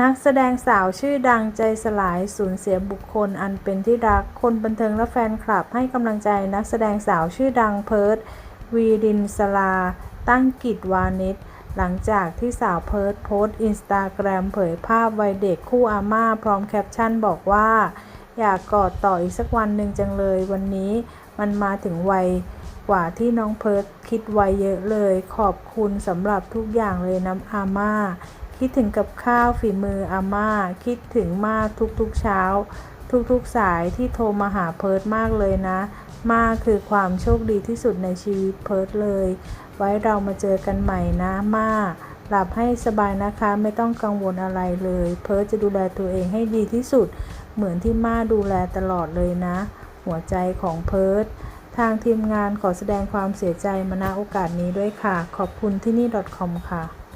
นักแสดงสาวชื่อดังใจสลายสูญเสียบุคคลอันเป็นที่รัก คนบันเทิงและแฟนคลับให้กำลังใจนักแสดงสาวชื่อดังเพิร์ดวีรินสลา ตั้งกิจวานิชหลังจากที่สาวเพิร์ดโพสต์อินสตาแกรมเผยภาพวัยเด็กคู่อาม่าพร้อมแคปชั่นบอกว่า อยากกอดต่ออีกสักวันหนึ่งจังเลย วันนี้มันมาถึงวัยกว่าที่น้องเพิร์ดคิดไว้เยอะเลย ขอบคุณสำหรับทุกอย่างเลยน้ำอาม่า คิดถึงกับข้าวฝีมืออาม่า คิดถึงมากทุกๆเช้า ทุกๆสายที่โทรมาหาเพิร์ดมากเลยนะ มากคือความโชคดีที่สุดในชีวิตเพิร์ดเลย ไว้เรามาเจอกันใหม่นะม่าหลับให้สบายนะคะไม่ต้องกังวลอะไรเลย เพิร์ดจะดูแลตัวเองให้ดีที่สุด เหมือนที่ม่าดูแลตลอดเลยนะ หัวใจของเพิร์ดทางทีมงานขอแสดงความเสียใจมาณโอกาสนี้ด้วยค่ะ ขอบคุณที่นี่ .com ค่ะ